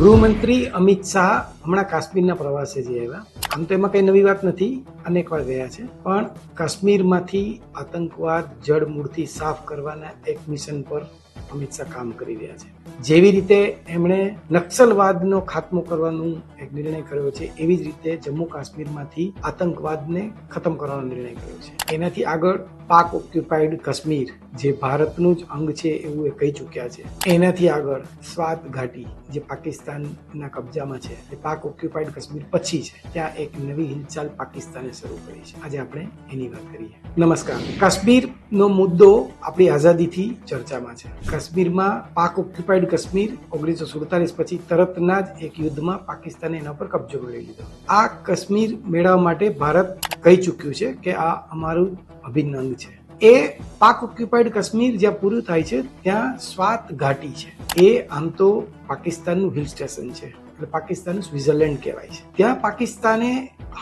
ગૃહમંત્રી અમિત શાહ હમણાં કાશ્મીરના પ્રવાસે જઈ આવ્યા. આમ તો એમાં કઈ નવી વાત નથી. અનેક વાર ગયા છે. પણ કાશ્મીરમાંથી આતંકવાદ જડમૂળથી સાફ કરવાના એક મિશન પર અમિત શાહ કામ કરી રહ્યા છે. જેવી રીતે એમણે નક્સલવાદનો ખાત્મો કરવાનું એક નિર્ણય કર્યો છે, એવી જ રીતે જમ્મુ કાશ્મીરમાંથી આતંકવાદને ખતમ કરવાનો નિર્ણય કર્યો છે. એનાથી આગળ પાક ઓક્યુપાઈડ કાશ્મીર, જે ભારતનું જ અંગ છે એવું એ કહી ચૂક્યા છે. એનાથી આગળ સ્વાત ઘાટી, જે પાકિસ્તાનના કબજામાં છે, એ પાક ઓક્યુપાઈડ કાશ્મીર પછી છે. ત્યાં એક નવી હિલચાલ પાકિસ્તાને શરૂ કરી છે. આજે આપણે એની વાત કરીએ. નમસ્કાર. કાશ્મીરનો મુદ્દો આપણી આઝાદીથી ચર્ચામાં છે. કાશ્મીરમાં પાક ઓક્યુપાઈડ કાશ્મીર ઓગણીસો સુડતાલીસ પછી તરતના જ એક યુદ્ધમાં પાકિસ્તાને એના પર કબજો મેળવી લીધો. આ કાશ્મીર મેળવવા માટે ભારત કહી ચૂક્યું છે કે આ અમારું અભિનંદન છે. એ પાક ઓક્યુપાઈડ કાશ્મીર જ્યાં પૂરું થાય છે, ત્યાં સ્વાત ઘાટી છે. એ આમ તો પાકિસ્તાનનું હિલ સ્ટેશન છે, એટલે પાકિસ્તાનનું સ્વિટરલેન્ડ કહેવાય છે. ત્યાં પાકિસ્તાને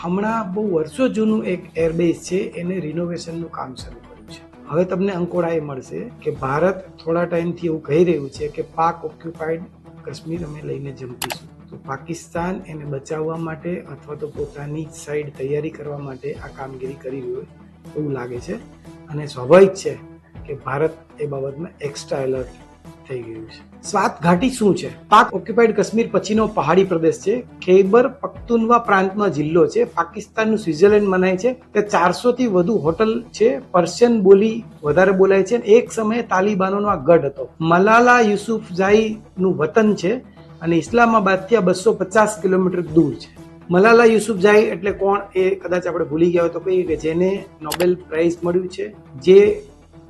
હમણાં બહુ વર્ષો જૂનું એક એરબેઝ છે, એને રિનોવેશનનું કામ શરૂ કર્યું છે. હવે તમને અંકોડા એ મળશે કે ભારત થોડા ટાઈમથી એવું કહી રહ્યું છે કે પાક ઓક્યુપાઈડ કાશ્મીર અમે લઈને જંપીશું. પાકિસ્તાન એને બચાવવા માટે અથવા તો પોતાની સાઈડ તૈયારી કરવા માટે આ કામગીરી કરી રહ્યું હોય એવું લાગે છે. અને સ્વાભાવિક છે કે ભારત એ બાબતમાં એક્સ્ટ્રા એલર્ટ થઈ ગયું છે. સ્વાત ઘાટી શું છે? પાક ઓક્યુપાઈડ કાશ્મીર પછીનો પહાડી પ્રદેશ છે. ખૈબર પખ્તુનવા પ્રાંતમાં જિલ્લો છે. પાકિસ્તાનનું સ્વિટ્ઝરલેન્ડ મનાય છે. તે ચારસો થી વધુ હોટલ છે. પર્શિયન બોલી વધારે બોલાય છે. એક સમયે તાલિબાનોનો આ ગઢ હતો. મલાલા યુસુફઝાઈ નું વતન છે. અને ઇસ્લામાબાદથી આ બસો પચાસ કિલોમીટર દૂર છે. મલાલા યુસુફઝાઈ એટલે કોણ એ કદાચ આપણે ભૂલી ગયા હોય તો કહીએ કે જેને નોબેલ પ્રાઇઝ મળ્યું છે, જે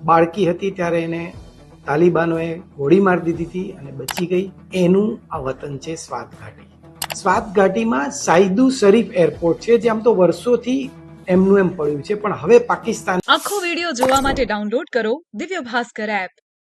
બાળકી હતી ત્યારે એને તાલિબાનોએ ગોળી મારી દીધી હતી અને બચી ગઈ. એનું આ વતન છે સ્વાત ઘાટી સ્વાત ઘાટીમાં સાઈદુ શરીફ એરપોર્ટ છે, જે આમ તો વર્ષોથી એમનું એમ પડ્યું છે, પણ હવે પાકિસ્તાન આખો વિડિયો જોવા માટે ડાઉનલોડ કરો દિવ્ય ભાસ્કર એપ.